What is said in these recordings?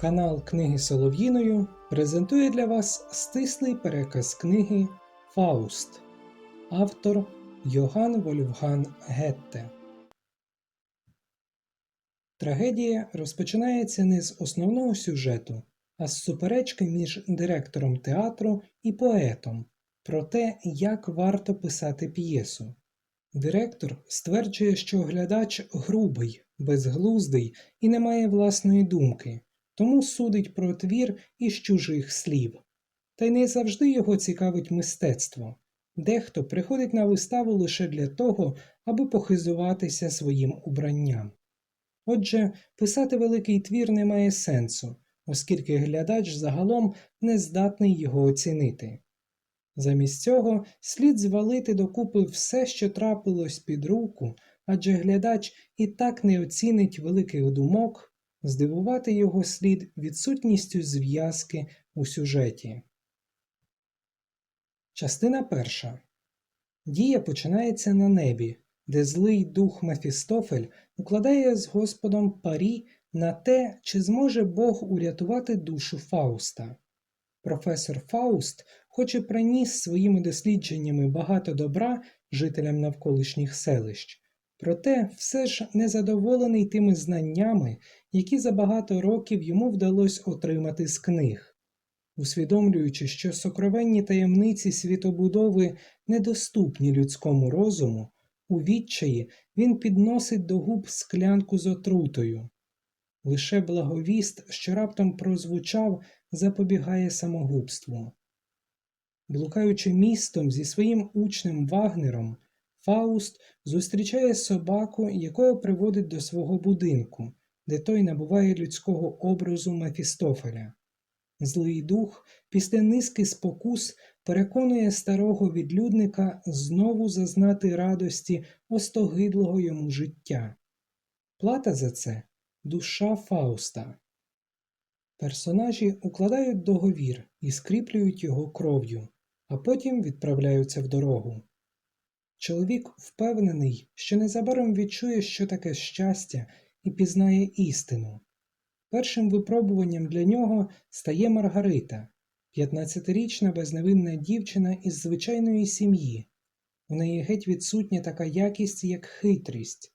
Канал Книги Солов'їною презентує для вас стислий переказ книги Фауст, автор Йоган Вольфган Гетте. Трагедія розпочинається не з основного сюжету, а з суперечки між директором театру і поетом про те, як варто писати п'єсу. Директор стверджує, що глядач грубий, безглуздий і не має власної думки, тому судить про твір із чужих слів. Та й не завжди його цікавить мистецтво. Дехто приходить на виставу лише для того, аби похизуватися своїм убранням. Отже, писати великий твір не має сенсу, оскільки глядач загалом не здатний його оцінити. Замість цього слід звалити докупи все, що трапилось під руку, адже глядач і так не оцінить великих думок, здивувати його слід відсутністю зв'язки у сюжеті. Частина перша. Дія починається на небі, де злий дух Мефістофель укладає з Господом парі на те, чи зможе Бог урятувати душу Фауста. Професор Фауст, хоч і приніс своїми дослідженнями багато добра жителям навколишніх селищ, проте все ж незадоволений тими знаннями, які за багато років йому вдалося отримати з книг. Усвідомлюючи, що сокровенні таємниці світобудови недоступні людському розуму, у відчаї він підносить до губ склянку з отрутою. Лише благовіст, що раптом прозвучав, запобігає самогубству. Блукаючи містом зі своїм учнем Вагнером, Фауст зустрічає собаку, якого приводить до свого будинку, де той набуває людського образу Мефістофеля. Злий дух після низки спокус переконує старого відлюдника знову зазнати радості остогидлого йому життя. Плата за це душа Фауста. Персонажі укладають договір і скріплюють його кров'ю, а потім відправляються в дорогу. Чоловік впевнений, що незабаром відчує, що таке щастя, і пізнає істину. Першим випробуванням для нього стає Маргарита, 15-річна безневинна дівчина із звичайної сім'ї. У неї геть відсутня така якість, як хитрість.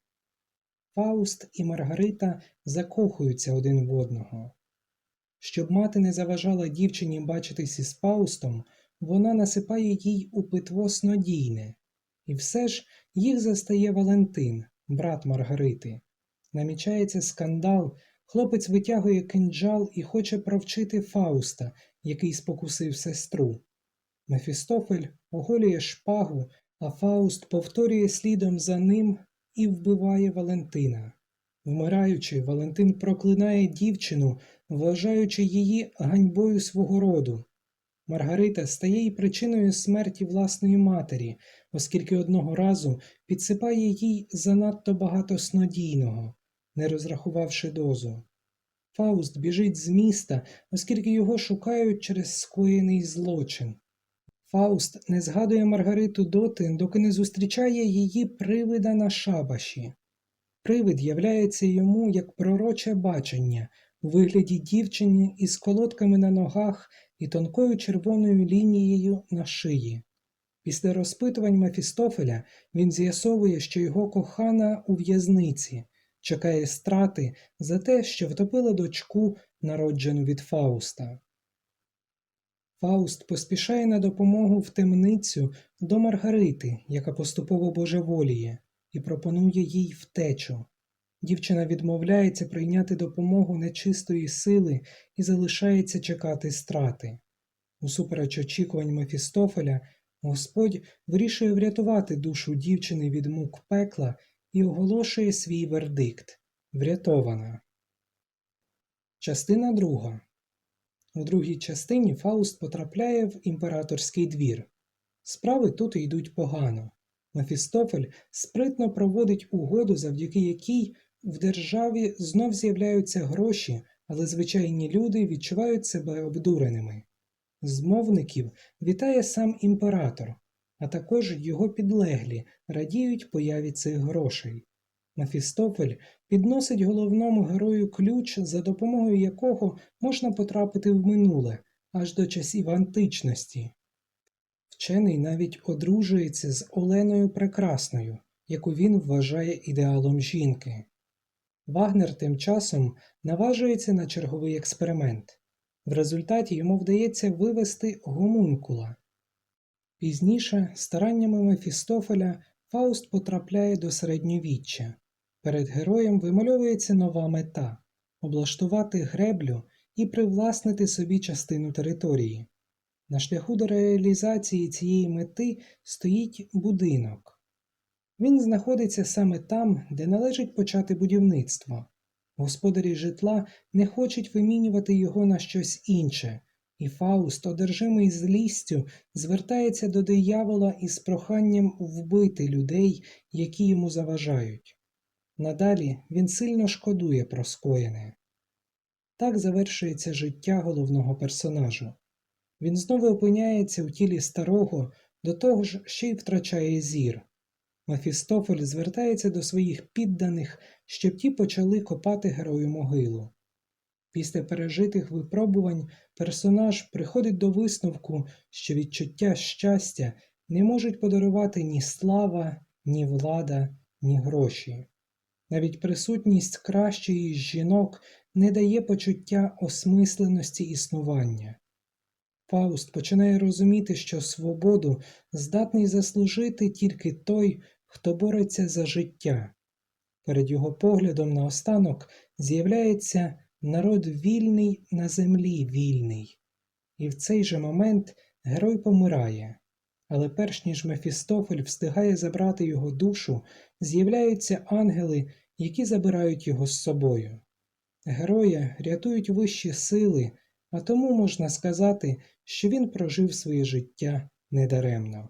Фауст і Маргарита закохуються один в одного. Щоб мати не заважала дівчині бачитись із Фаустом, вона насипає їй у питво снодійне, і все ж їх застає Валентин, брат Маргарити. Намічається скандал, хлопець витягує кинджал і хоче провчити Фауста, який спокусив сестру. Мефістофель оголює шпагу, а Фауст повторює слідом за ним і вбиває Валентина. Вмираючи, Валентин проклинає дівчину, вважаючи її ганьбою свого роду. Маргарита стає й причиною смерті власної матері, оскільки одного разу підсипає їй занадто багато снодійного, не розрахувавши дозу. Фауст біжить з міста, оскільки його шукають через скоєний злочин. Фауст не згадує Маргариту доти, доки не зустрічає її привида на шабаші. Привид являється йому як пророче бачення у вигляді дівчини із колодками на ногах і тонкою червоною лінією на шиї. Після розпитувань Мефістофеля він з'ясовує, що його кохана у в'язниці чекає страти за те, що втопила дочку, народжену від Фауста. Фауст поспішає на допомогу в темницю до Маргарити, яка поступово божеволіє, і пропонує їй втечу. Дівчина відмовляється прийняти допомогу нечистої сили і залишається чекати страти. Усупереч очікувань Мефістофеля, Господь вирішує врятувати душу дівчини від мук пекла і оголошує свій вердикт врятована. Частина друга. У другій частині Фауст потрапляє в імператорський двір. Справи тут йдуть погано. Мефістофель спритно проводить угоду, завдяки якій в державі знов з'являються гроші, але звичайні люди відчувають себе обдуреними. Змовників вітає сам імператор, а також його підлеглі радіють появі цих грошей. Мефістофель підносить головному герою ключ, за допомогою якого можна потрапити в минуле аж до часів античності. Вчений навіть одружується з Оленою Прекрасною, яку він вважає ідеалом жінки. Вагнер тим часом наважується на черговий експеримент. В результаті йому вдається вивести гомункула. Пізніше, стараннями Мефістофеля, Фауст потрапляє до середньовіччя. Перед героєм вимальовується нова мета облаштувати греблю і привласнити собі частину території. На шляху до реалізації цієї мети стоїть будинок. Він знаходиться саме там, де належить почати будівництво. Господарі житла не хочуть вимінювати його на щось інше, і Фауст, одержимий злістю, звертається до диявола із проханням вбити людей, які йому заважають. Надалі він сильно шкодує про скоєне. Так завершується життя головного персонажу. Він знову опиняється у тілі старого, до того ж ще й втрачає зір. Мефістофель звертається до своїх підданих, щоб ті почали копати герою могилу. Після пережитих випробувань персонаж приходить до висновку, що відчуття щастя не можуть подарувати ні слава, ні влада, ні гроші. Навіть присутність кращої з жінок не дає почуття осмисленості існування. Фауст починає розуміти, що свободу здатний заслужити тільки той, хто бореться за життя. Перед його поглядом наостанок з'являється народ вільний на землі вільний, і в цей же момент герой помирає. Але перш ніж Мефістофель встигає забрати його душу, з'являються ангели, які забирають його з собою. Героя рятують вищі сили, а тому можна сказати, що він прожив своє життя недаремно.